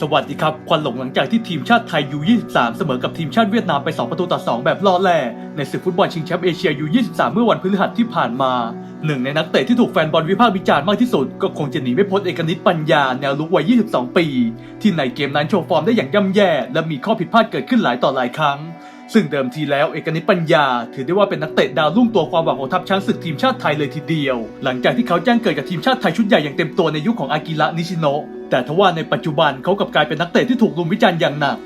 สวัสดีครับ ควันหลงหลังจากที่ทีมชาติไทยยู23 เสมอกับทีมชาติเวียดนามไป 2 ประตูต่อ 2 แบบล่อแร่ในศึกฟุตบอลชิงแชมป์เอเชียยู23 เมื่อวันพฤหัสที่ผ่านมา หนึ่งในนักเตะที่ถูกแฟนบอลวิพากษ์วิจารณ์มากที่สุด ก็คงจะหนีไม่พ้นเอกนิตปัญญาแนวลุกวัย 22 ปี ที่ในเกมนั้นโชว์ฟอร์มได้อย่างย่ำแย่ และมีข้อผิดพลาดเกิดขึ้นหลายต่อหลายครั้งซึ่งเดิมทีแล้วเอกนิตปัญญา ถือได้ว่าเป็นนักเตะดาวรุ่งตัวความหวังของทัพช้างศึกทีมชาติไทยเลยทีเดียว หลังจากที่เขาแจ้งเกิดกับทีมชาติไทยชุดใหญ่อย่างเต็มตัวในยุคของอากิระนิชิโนะแต่ทว่าในปัจจุบันเขากลับกลายเป็นนักเตะที่ถูกลุมวิจารณ์อย่างหนัก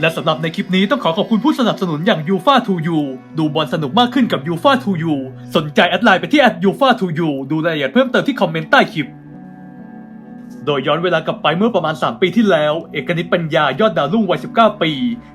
และสำหรับในคลิปนี้ต้องขอขอบคุณผู้สนับสนุนอย่างยูฟาทูยูดูบอลสนุกมากขึ้นกับยูฟาทูยูสนใจแอดไลน์ไปที่แอดยูฟาทูยูดูรายละเอียดเพิ่มเติมที่คอมเมนต์ใต้คลิป โดยย้อนเวลากลับไปเมื่อประมาณ 3 ปีที่แล้ว เอกนิตปัญญายอดดาวรุ่งวัย 19 ปี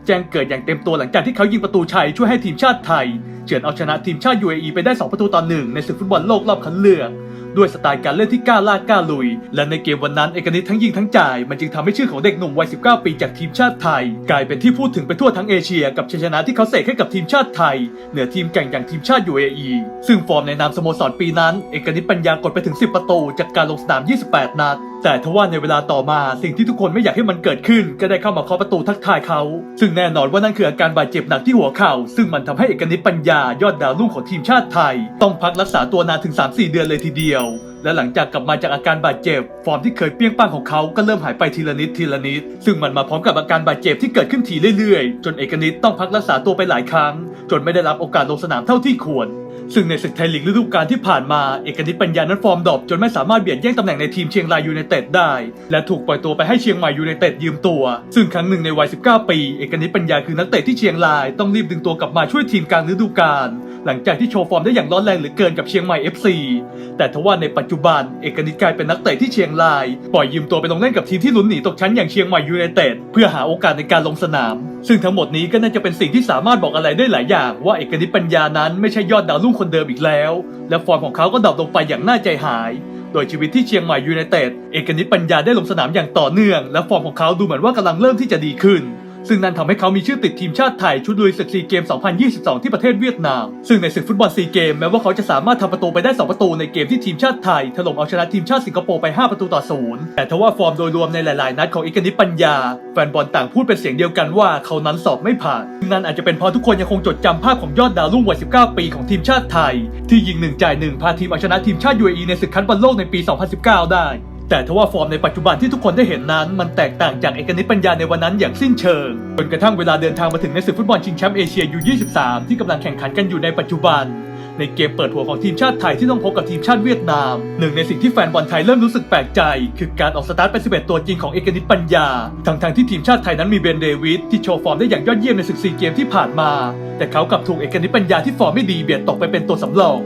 แจ้งเกิดอย่างเต็มตัวหลังจากที่เขายิงประตูชัยช่วยให้ทีมชาติไทยเฉือนเอาชนะทีมชาติ UAE ไปได้ 2 ประตูต่อหนึ่งในศึกฟุตบอลโลกรอบคัดเลือก ด้วยสไตล์การเล่นที่กล้าล่ากล้าลุย และในเกมวันนั้นเอกนิตทั้งยิงทั้งจ่าย มันจึงทำให้ชื่อของเด็กหนุ่มวัย 19 ปีจากทีมชาติไทย กลายเป็นที่พูดถึงไปทั่วทั้งเอเชีย กับชัยชนะที่เขาเสกให้กับทีมชาติไทย เหนือทีมแข่งอย่างทีมชาติ UAE ซึ่งฟอร์มในนามสโมสรปีนั้น เอกนิตปัญญากดไปถึง 10 ประตูจากการลงสนาม 28 นัด แต่ทว่าในเวลาต่อมาสิ่งที่ทุกคนไม่อยากให้มันเกิดขึ้น ก็ได้เข้ามาเคาะประตูทักทายเขา ซึ่งแน่นอนว่านั่นคืออาการบาดเจ็บหนักที่หัวเข่า ซึ่งมันทำให้เอกนิตปัญญายอดดาวรุ่งของทีมชาติไทย ต้องพักรักษาตัวนานถึง 3-4 เดือนเลยทีเดียว และหลังจากกลับมาจากอาการบาดเจ็บ ฟอร์มที่เคยเปี้ยงป้างของเขาก็เริ่มหายไปทีละนิดทีละนิด ซึ่งมันมาพร้อมกับอาการบาดเจ็บที่เกิดขึ้นทีเรื่อยๆ จนเอกนิตต้องพักรักษาตัวไปหลายครั้ง จนไม่ได้รับโอกาสลงสนามเท่าที่ควร ซึ่งในศึกไทยลีกฤดูกาลที่ผ่านมา เอกนิตปัญญานั้นฟอร์มดรอปจนไม่สามารถเบียดแย่งตำแหน่งในทีมเชียงรายยูไนเต็ดได้ และถูกปล่อยตัวไปให้เชียงใหม่ยูไนเต็ดยืมตัว ซึ่งครั้งหนึ่งในวัย 19 ปี เอกนิตปัญญาคือนักเตะที่เชียงรายต้องรีบดึงตัวกลับมาช่วยทีมกลางฤดูกาล หลังจากที่โชว์ฟอร์มได้อย่างร้อนแรงเหลือเกินกับเชียงใหม่ FC แต่ทว่าในปัจจุบันเอกนิตกลายเป็นนักเตะที่เชียงราย ปล่อยยืมตัวไปลงเล่นกับทีมที่ลุ้นหนีตกชั้นอย่างเชียงใหม่ยูไนเต็ดเพื่อหาโอกาสในการลงสนาม ซึ่งทั้งหมดนี้ก็น่าจะเป็นสิ่งที่สามารถบอกอะไรได้หลายอย่าง ว่าเอกนิตปัญญานั้นไม่ใช่ยอดดาวรุ่งคนเดิมอีกแล้ว และฟอร์มของเขาก็ดรอปลงไปอย่างน่าใจหายโดยชีวิตที่เชียงใหม่ยูไนเต็ดเอกนิตปัญญาได้ลงสนามอย่างต่อเนื่อง และฟอร์มของเขาดูเหมือนว่ากำลังเริ่มที่จะดีขึ้น ซึ่งนั่นทำให้เขามีชื่อติดทีมชาติไทยชุดลุยศึกซีเกม 2022 ที่ประเทศเวียดนาม ซึ่งในศึกฟุตบอลซีเกมแม้ว่าเขาจะสามารถทำประตูไปได้ 2 ประตูในเกมที่ทีมชาติไทยถล่มเอาชนะทีมชาติสิงคโปร์ไป 5 ประตูต่อศูนย์แต่ทว่าฟอร์มโดยรวมในหลาย ๆ นัดของเอกนิปัญญา แฟนบอลต่างพูดเป็นเสียงเดียวกันว่าเขานั้นสอบไม่ผ่านซึ่งนั่นอาจจะเป็นเพราะทุกคนยังคงจดจำภาพของยอดดาวรุ่งวัย 19 ปีของทีมชาติไทย ที่ยิงหนึ่งจ่ายหนึ่งพาทีมเอาชนะทีมชาติ UAE ในศึกคัดบอลโลกในปี 2019 ได้ แต่ทว่าฟอร์มในปัจจุบันที่ทุกคนได้เห็นนั้น มันแตกต่างจากเอกนิตปัญญาในวันนั้นอย่างสิ้นเชิงจนกระทั่งเวลาเดินทางมาถึงในศึกฟุตบอลชิงแชมป์เอเชียยู23ที่กำลังแข่งขันกันอยู่ในปัจจุบัน ในเกมเปิดหัวของทีมชาติไทยที่ต้องพบกับทีมชาติเวียดนาม หนึ่งในสิ่งที่แฟนบอลไทยเริ่มรู้สึกแปลกใจ คือการออกสตาร์ทเป็น11ตัวจริงของเอกนิตปัญญาทั้งทางๆที่ทีมชาติไทยนั้นมีเบนเดวิดที่โชว์ฟอร์มได้อย่างยอดเยี่ยมในศึกซีเกมที่ผ่านมา แต่เขากลับถูกเอกนิตปัญญาที่ฟอร์มไม่ดีเบียดตกไปเป็นตัวสำรอง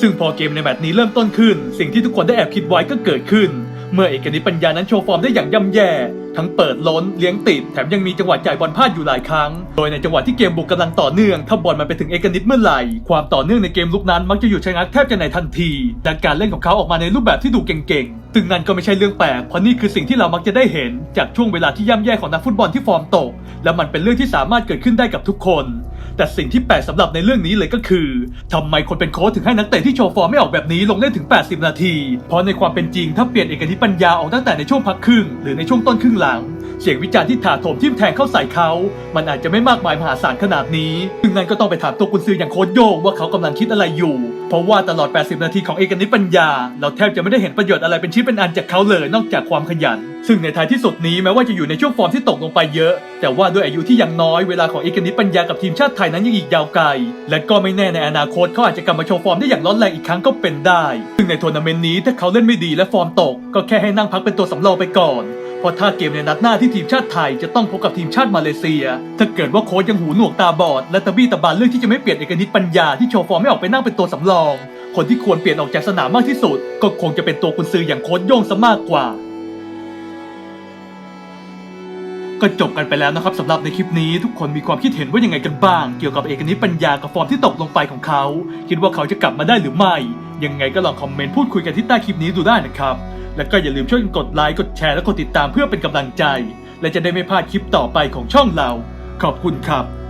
ซึ่งพอเกมในแมตช์นี้เริ่มต้นขึ้น สิ่งที่ทุกคนได้แอบคิดไว้ก็เกิดขึ้น เมื่อเอกนิตปัญญานั้นโชว์ฟอร์มได้อย่างย่ำแย่ ทั้งเปิดล้นเลี้ยงติด แถมยังมีจังหวะจ่ายบอลพลาดอยู่หลายครั้ง โดยในจังหวะที่เกมบุกกำลังต่อเนื่อง ถ้าบอลมันไปถึงเอกนิตเมื่อไหร่ ความต่อเนื่องในเกมลุกนั้นมักจะหยุดชะงักแทบจะในทันที ดังการเล่นของเขาออกมาในรูปแบบที่ดูเก่งๆ ซึ่งนั่นก็ไม่ใช่เรื่องแปลก เพราะนี่คือสิ่งที่เรามักจะได้เห็น จากช่วงเวลาที่ย่ำแย่ของนักฟุตบอลที่ฟอร์มตก และมันเป็นเรื่องที่สามารถเกิดขึ้นได้กับทุกคน แต่สิ่งที่แปลกสำหรับในเรื่องนี้เลยก็คือทำไมคนเป็นโค้ชถึงให้นักเตะที่โชว์ฟอร์มไม่ออกแบบนี้ลงเล่นถึง 80 นาที เพราะในความเป็นจริงถ้าเปลี่ยนเอกนิปัญญาออกตั้งแต่ในช่วงพักครึ่ง หรือในช่วงต้นครึ่งหลัง เสียงวิจารณ์ที่ถาโถมทิ่มแทงเข้าใส่เขา มันอาจจะไม่มากมายมหาศาลขนาดนี้ซึ่งนั้นก็ต้องไปถามตัวกุนซืออย่างโค้ชโยงว่าเขากำลังคิดอะไรอยู่ เพราะว่าตลอด 80 นาทีของเอกนิตปัญญา เราแทบจะไม่ได้เห็นประโยชน์อะไรเป็นชิ้นเป็นอันจากเขาเลยนอกจากความขยัน ซึ่งในท้ายที่สุดนี้แม้ว่าจะอยู่ในช่วงฟอร์มที่ตกลงไปเยอะ แต่ว่าด้วยอายุที่ยังน้อยเวลาของเอกนิตปัญญากับทีมชาติไทยนั้นยังอีกยาวไกล และก็ไม่แน่ในอนาคตเขาอาจจะกลับมาโชว์ฟอร์มได้อย่างร้อนแรงอีกครั้งก็เป็นได้ ซึ่งในทัวร์นาเมนต์นี้ถ้าเขาเล่นไม่ดีและฟอร์มตก ก็แค่ให้นั่งพักเป็นตัวสำรองไปก่อน เพราะถ้าเกมในนัดหน้าที่ทีมชาติไทยจะต้องพบกับทีมชาติมาเลเซีย ถ้าเกิดว่าโค้ชยังหูหนวกตาบอด และตะบี้ตะบานเรื่องที่จะไม่เปลี่ยนเอกนิตปัญญาที่โชว์ฟอร์มไม่ออกไปนั่งเป็นตัวสำรอง คนที่ควรเปลี่ยนออกจากสนามมากที่สุด ก็คงจะเป็นตัวกุนซืออย่างโค้ชโย่งซะมากกว่า ก็จบกันไปแล้วนะครับสำหรับในคลิปนี้ทุกคนมีความคิดเห็นว่ายังไงกันบ้าง เกี่ยวกับเอกนิตปัญญากับฟอร์มที่ตกลงไปของเขา คิดว่าเขาจะกลับมาได้หรือไม่ ยังไงก็ลองคอมเมนต์พูดคุยกันที่ใต้คลิปนี้ดูได้นะครับ แล้วก็อย่าลืมช่วยกันกดไลค์กดแชร์และกดติดตามเพื่อเป็นกำลังใจ และจะได้ไม่พลาดคลิปต่อไปของช่องเรา ขอบคุณครับ